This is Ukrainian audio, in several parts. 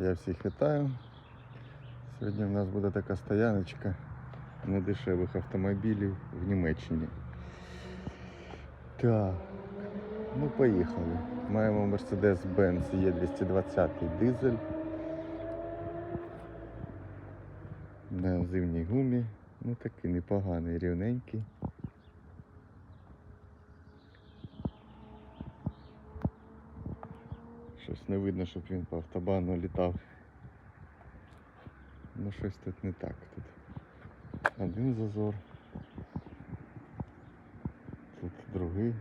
Я всіх вітаю. Сьогодні в нас буде така стояночка недешевих автомобілів в Німеччині. Так, ну поїхали. Маємо Mercedes-Benz E220 дизель. На зимній гумі. Ну такий непоганий, рівненький. Щось не видно, щоб він по автобану літав. Ну щось тут не так. Тут один зазор. Тут другий.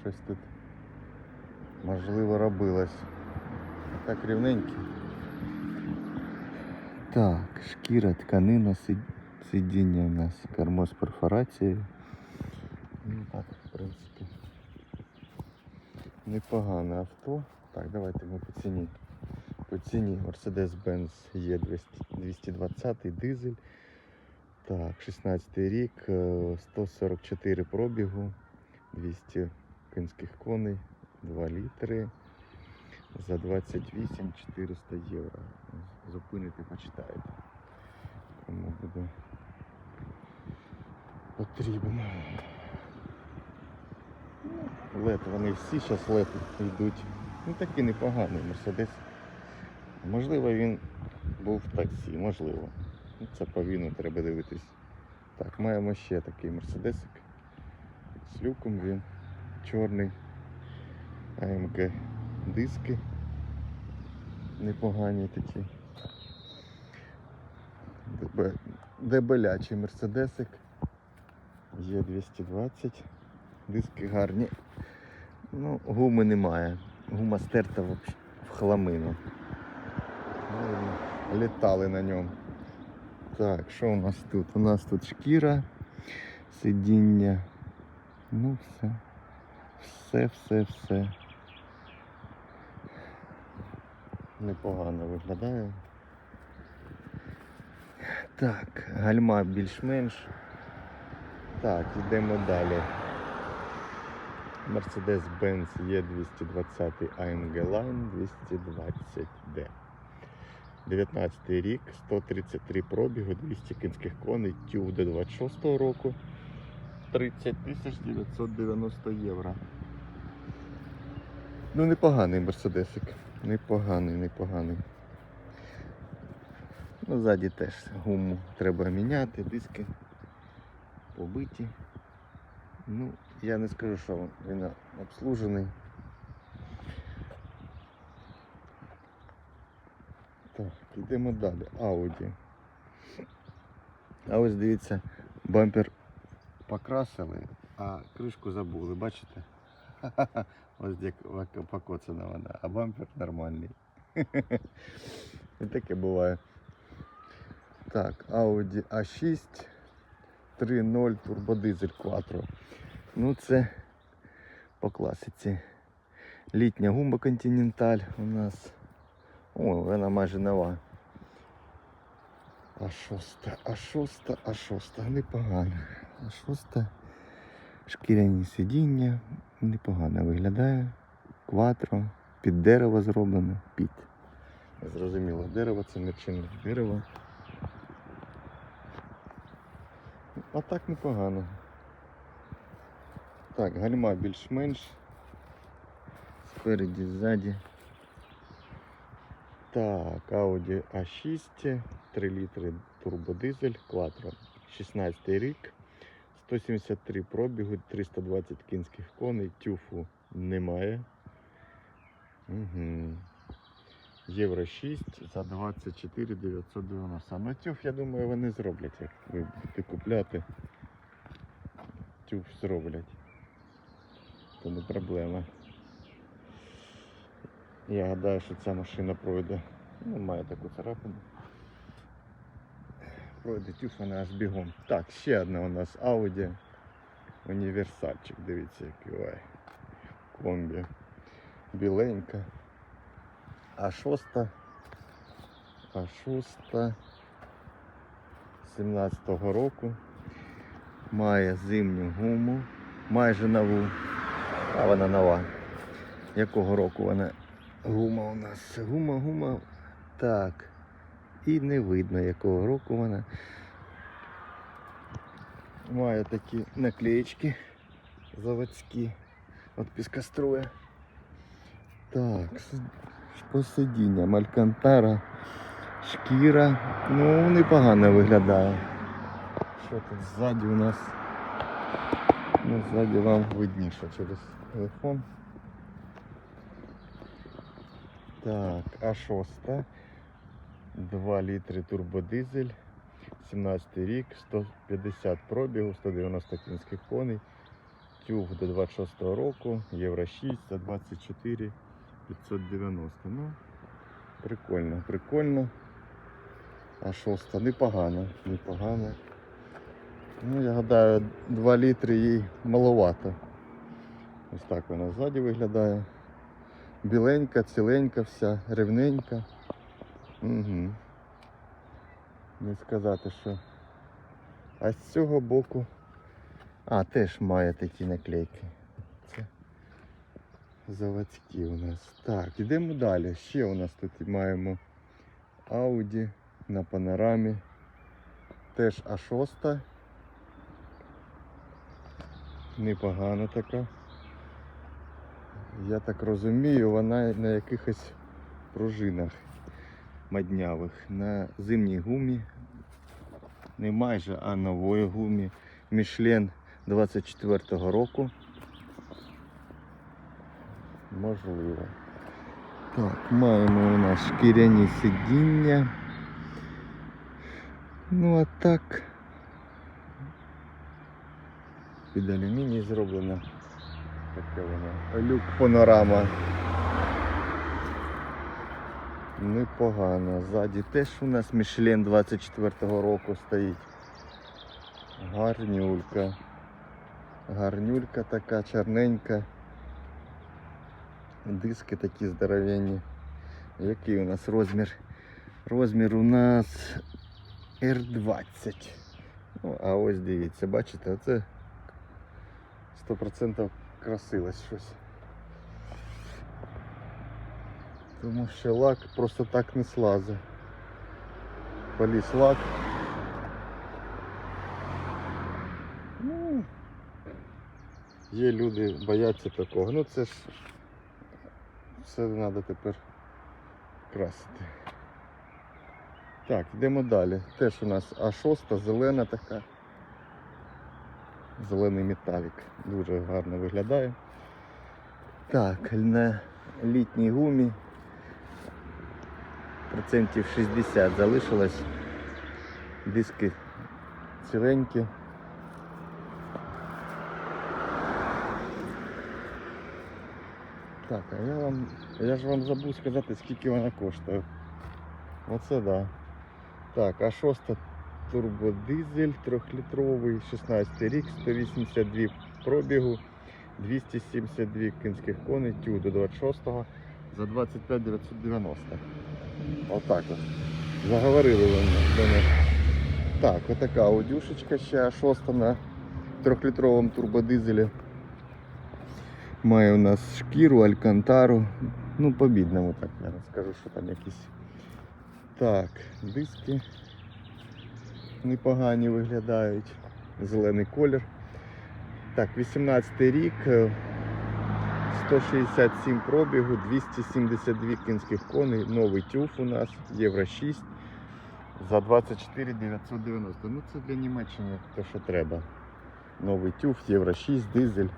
Щось тут можливо робилось. А так рівненький. Так, шкіра, тканина, сидіння у нас, кермо з перфорацією. Ну так, в принципі. Непогане авто. Так, давайте ми по ціні. По ціні Mercedes-Benz E220 дизель. Так, 16 рік, е, 144 пробігу, 200 кінських коней, 2 літри. За 28 400 євро. Зупините, почитаєте. Кому буде потрібно. Лед, вони всі зараз лед йдуть. Ну такий непоганий Мерседес. Можливо, він був в таксі, можливо. Ну, Це по треба дивитись. Так, маємо ще такий мерседесик. З люком він чорний. АМГ диски. Непогані такі. Дебе- Дебелячий мерседесик. Є 220. Диски гарні. Ну, гуми немає. Гума стерта в хламину. Ну, Літали на ньому. Так, що у нас тут? У нас тут шкіра, сидіння. Ну все. Все, все, все. Непогано виглядає. Так, гальма більш-менш. Так, йдемо далі. Mercedes-Benz E220 AMG Line 220D. 19 рік, 133 пробігу, 200 кінських коней, тюв до 26 року. 30 990 євро. Ну, непоганий мерседесик. Непоганий, непоганий. Ну, ззаді теж гуму треба міняти, диски побиті. Ну, я не скажу, що він обслужений. Так, йдемо далі. Audi. А ось дивіться, бампер покрасили, а кришку забули, бачите? Ось як покоцана вона, а бампер нормальний. І таке буває. Так, Audi A6 3.0 турбодизель Quattro. Ну це по класиці. Літня гума Continental у нас. О, вона майже нова. А шоста, а шоста, а шоста, непогано. А шоста. Шкіряні сидіння, непогано виглядає. Кватро, під дерево зроблено, під. Зрозуміло, дерево це не чинне дерево. А так непогано. Так, гальма більш-менш. Спереді, ззаді. Так, Audi A6, 3 літри турбодизель, Quattro. 16 рік, 173 пробігу, 320 кінських коней, тюфу немає. Угу. Євро 6 за 24 990. Ну тюф, я думаю, вони зроблять, як ви купляти. Тюф зроблять. Це не проблема. Я гадаю, що ця машина пройде. Ну, має таку царапину. Пройде тюф, вона аж бігом. Так, ще одна у нас Audi. Універсальчик, дивіться, який ой. Комбі. Біленька. А шоста. А шоста 17-го року. Має зимню гуму. Майже нову. А вона нова. Якого року вона гума у нас? Гума, гума Так. І не видно, якого року вона. Має такі наклеєчки заводські від піскостроя. Так, с- посидіння, малькантара, шкіра. Ну, непогано виглядає. Що тут ззаді у нас? Ну, ззаді вам видніше через телефон. Так, А6. 2 літри турбодизель. 17 рік, 150 пробігу, 190 кінських коней. Тюг до 26 року, Євро 6 за 24 590. Ну, прикольно, прикольно. А шоста непогано, непогано. Ну, я гадаю, 2 літри їй маловато. Ось так вона ззаді виглядає. Біленька, ціленька вся, рівненька. Угу. Не сказати, що. А з цього боку. А, теж має такі наклейки. Це заводські у нас. Так, йдемо далі. Ще у нас тут маємо Audi на панорамі. Теж А6. Непогана така. Я так розумію, вона на якихось пружинах маднявих. На зимній гумі. Не майже, а нової гумі. Мішлен 24-го року. Можливо. Так, маємо у нас шкіряні сидіння. Ну а так. Під алюміній зроблено. Таке воно. Люк панорама. Непогано. Ззаді теж у нас Мішлен 24-го року стоїть. Гарнюлька. Гарнюлька така чорненька. Диски такі здоровенні. Який у нас розмір? Розмір у нас R20. Ну, а ось дивіться, бачите, оце 100% красилось щось. Тому що лак просто так не слазить. Поліз лак. Ну, є люди, бояться такого. Ну це ж все треба тепер красити. Так, йдемо далі. Теж у нас А6 зелена така. Зелений металік. Дуже гарно виглядає. Так, на літній гумі процентів 60 залишилось. Диски ціленькі. Так, а я вам. Я ж вам забув сказати, скільки вона коштує. Оце да. Так, а шоста турбодизель 3-літровий, 16 рік, 182 пробігу, 272 кінських коней, тю до 26-го за 25 990. Отак от. Заговорили до них. Так, отака аудюшечка ще шоста на 3-літровому турбодизелі. Має у нас шкіру, алькантару. Ну, по бідному так, я скажу, що там якісь. Так, диски непогані виглядають. Зелений колір. Так, 18 рік, е, 167 пробігу, 272 кінських коней, новий тюф у нас, Євро 6 за 24 990. Ну це для Німеччини те, що треба. Новий тюф, Євро 6, дизель,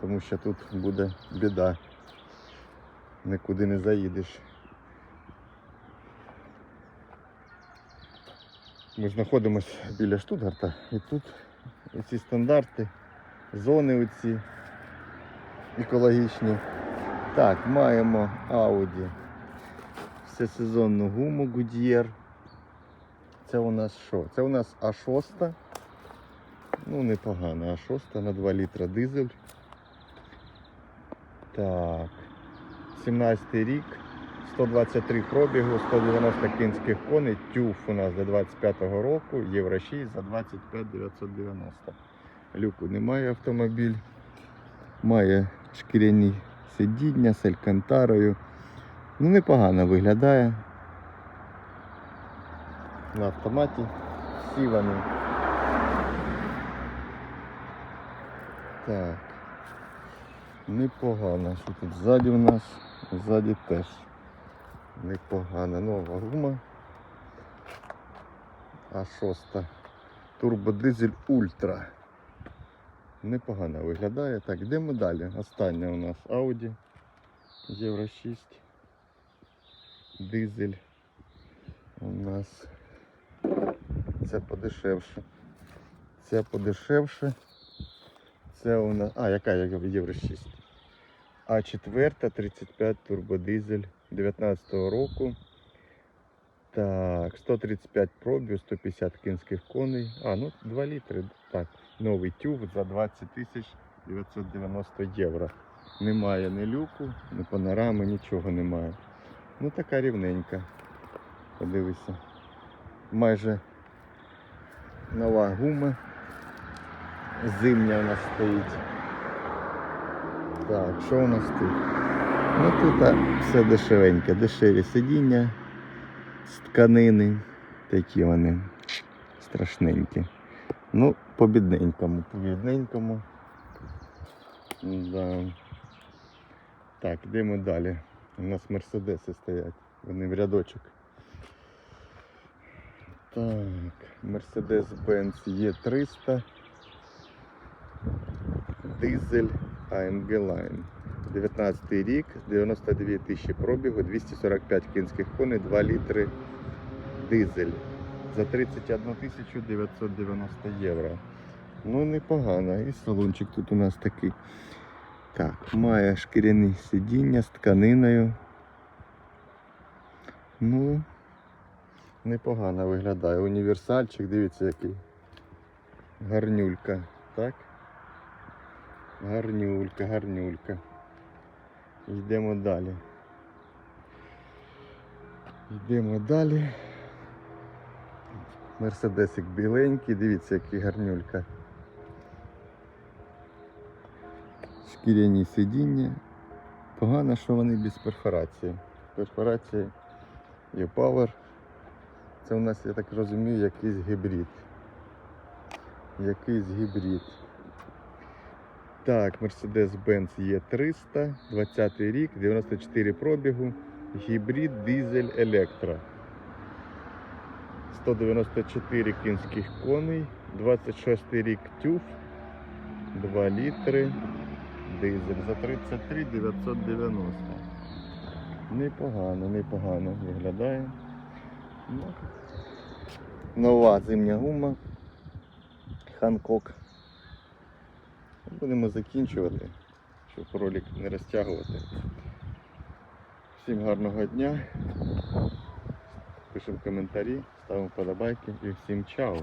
тому що тут буде біда. Нікуди не заїдеш. Ми знаходимося біля Штутгарта і тут ці стандарти, зони оці екологічні. Так, маємо Audi. Всесезонну гуму Goodyear. Це у нас що? Це у нас А6. Ну, непогано, А6 на 2 літра дизель. Так. 17 рік. 123 пробігу, 190 кінських коней, тюф у нас до 25-го року, Євро 6 за 25 990. Люку немає автомобіль. Має шкіряні сидіння з алькантарою. Ну, непогано виглядає. на автоматі. Всі вони. Так. Непогано. Що тут ззаді у нас? Ззаді теж. Непогано. Нова гума. А шоста. Турбодизель Ультра. Непогано виглядає. Так, йдемо далі. Остання у нас Audi Євро 6. Дизель. У нас це подешевше. Це подешевше. Це у нас. А, яка Євро 6? А 4 35 турбодизель 19 року. Так, 135 пробів, 150 кінських коней. А, ну 2 літри. Так, новий тюб за 20 тисяч 990 євро. Немає ні люку, ні панорами, нічого немає. Ну така рівненька. Подивися. Майже нова гума. Зимня у нас стоїть. Так, що у нас тут? Ну тут все дешевеньке, дешеві сидіння з тканини. Такі вони страшненькі. Ну, по бідненькому, по бідненькому. Да. Так, йдемо далі. У нас мерседеси стоять. Вони в рядочок. Так, Mercedes-Benz E300. Дизель AMG Line. 19 рік, 92 тисячі пробігу, 245 кінських коней, 2 літри дизель. За 31 тисячу 990 євро. Ну, непогано. І салончик тут у нас такий. Так, має шкіряні сидіння з тканиною. Ну, непогано виглядає. Універсальчик, дивіться який. Гарнюлька, так? Гарнюлька, гарнюлька. Йдемо далі. Йдемо далі. Мерседесик біленький, дивіться, який гарнюлька. Шкіряні сидіння. Погано, що вони без перфорації. Перфорації є Power. Це у нас, я так розумію, якийсь гібрид. Якийсь гібрид. Так, Mercedes-Benz E300, 20 рік, 94 пробігу, гібрид, дизель, електро. 194 кінських коней, 26 рік тюф, 2 літри, дизель за 33 990. Непогано, непогано виглядає. Ну, Нова зимня гума. Ханкок. Будемо закінчувати, щоб ролик не розтягувати. Всім гарного дня. Пишемо коментарі, ставимо подобайки і всім чао!